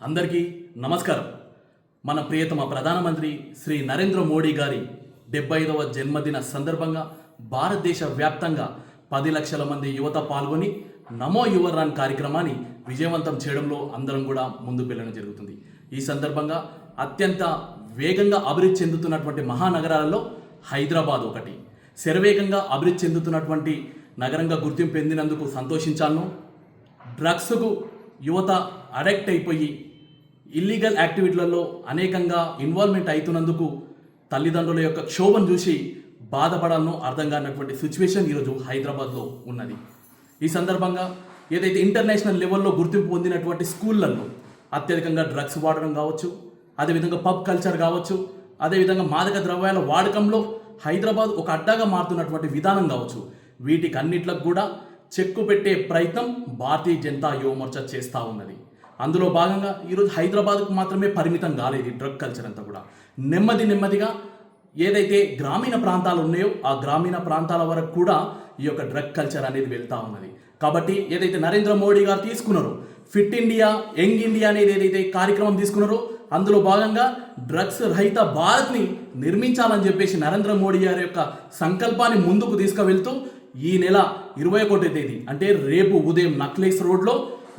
అందరికీ నమస్కారం. మన ప్రియతమ ప్రధానమంత్రి శ్రీ నరేంద్ర మోడీ గారి డెబ్బై ఐదవ జన్మదిన సందర్భంగా భారతదేశ వ్యాప్తంగా పది లక్షల మంది యువత పాల్గొని నమో యువ రన్ కార్యక్రమాన్ని విజయవంతం చేయడంలో అందరం కూడా ముందుకు వెళ్ళడం జరుగుతుంది. ఈ సందర్భంగా అత్యంత వేగంగా అభివృద్ధి చెందుతున్నటువంటి మహానగరాలలో హైదరాబాద్ ఒకటి. శరవేగంగా అభివృద్ధి చెందుతున్నటువంటి నగరంగా గుర్తింపు పొందినందుకు సంతోషించాను డ్రగ్స్కు యువత అడెక్ట్ అయిపోయి ఇల్లీగల్ యాక్టివిటీలలో అనేకంగా ఇన్వాల్వ్మెంట్ అవుతున్నందుకు తల్లిదండ్రుల యొక్క క్షోభను చూసి బాధపడాలనో అర్థం కానటువంటి సిచ్యువేషన్ ఈరోజు హైదరాబాద్లో ఉన్నది. ఈ సందర్భంగా ఏదైతే ఇంటర్నేషనల్ లెవెల్లో గుర్తింపు పొందినటువంటి స్కూళ్ళల్లో అత్యధికంగా డ్రగ్స్ వాడడం కావచ్చు అదేవిధంగా పబ్ కల్చర్ కావచ్చు అదేవిధంగా మాదక ద్రవ్యాల వాడకంలో హైదరాబాద్ ఒక అడ్డాగా మారుతున్నటువంటి విధానం కావచ్చు. వీటికన్నిట్లకు కూడా చెక్కు పెట్టే ప్రయత్నం భారతీయ జనతా యువమోర్చా చేస్తూ ఉన్నది. అందులో భాగంగా ఈరోజు హైదరాబాద్కు మాత్రమే పరిమితం కాలేదు ఈ డ్రగ్ కల్చర్ అంతా కూడా. నెమ్మది నెమ్మదిగా ఏదైతే గ్రామీణ ప్రాంతాలు ఉన్నాయో ఆ గ్రామీణ ప్రాంతాల వరకు కూడా ఈ యొక్క డ్రగ్ కల్చర్ అనేది వెళ్తూ ఉన్నది. కాబట్టి ఏదైతే నరేంద్ర మోడీ గారు తీసుకున్నారో ఫిట్ ఇండియా యంగ్ ఇండియా అనేది ఏదైతే కార్యక్రమం తీసుకున్నారో అందులో భాగంగా డ్రగ్స్ రహిత భారత్ని నిర్మించాలని చెప్పేసి నరేంద్ర మోడీ గారి యొక్క సంకల్పాన్ని ముందుకు తీసుకువెళ్తూ ఈ నెల ఇరవై ఒకటో తేదీ అంటే రేపు ఉదయం నక్లేస్ రోడ్లో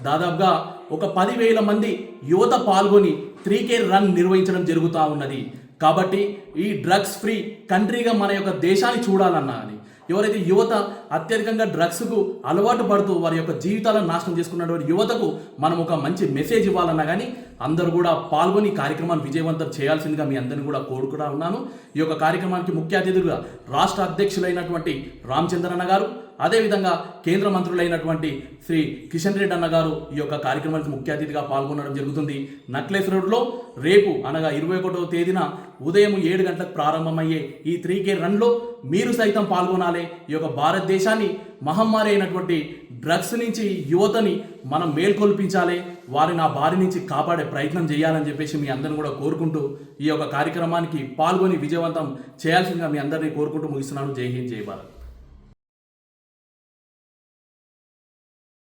దాదాపుగా ఒక పదివేల మంది యువత పాల్గొని త్రీ కే రన్ నిర్వహించడం జరుగుతూ ఉన్నది. కాబట్టి ఈ డ్రగ్స్ ఫ్రీ కంట్రీగా మన యొక్క దేశాన్ని చూడాలన్నా అని ఎవరైతే యువత అత్యధికంగా డ్రగ్స్కు అలవాటు పడుతూ వారి యొక్క జీవితాలను నాశనం చేసుకున్నటువంటి యువతకు మనం ఒక మంచి మెసేజ్ ఇవ్వాలన్నా కానీ అందరూ కూడా పాల్గొని కార్యక్రమాన్ని విజయవంతం చేయాల్సిందిగా మీ అందరిని కూడా కోరుకుంటా ఉన్నాను. ఈ యొక్క కార్యక్రమానికి ముఖ్య అతిథులుగా రాష్ట్ర అధ్యక్షులైనటువంటి రామచంద్రన్న గారు అదేవిధంగా కేంద్ర మంత్రులైనటువంటి శ్రీ కిషన్ రెడ్డి అన్న గారు ఈ యొక్క కార్యక్రమానికి ముఖ్య అతిథిగా పాల్గొనడం జరుగుతుంది. నక్లెస్ రోడ్లో రేపు అనగా ఇరవై ఒకటవ తేదీన ఉదయం ఏడు గంటలకు ప్రారంభమయ్యే ఈ త్రీ కే రన్లో మీరు సైతం పాల్గొనాలి. ఈ యొక్క భారతదేశాన్ని మహమ్మారి అయినటువంటి డ్రగ్స్ నుంచి యువతని మనం మేల్కొల్పించాలి. వారిని ఆ బారి నుంచి కాపాడే ప్రయత్నం చేయాలని చెప్పేసి మీ అందరిని కూడా కోరుకుంటూ ఈ యొక్క కార్యక్రమానికి పాల్గొని విజయవంతం చేయాల్సిందిగా మీ అందరినీ కోరుకుంటూ ముగిస్తున్నాను. జై హింద్ జై భారత్.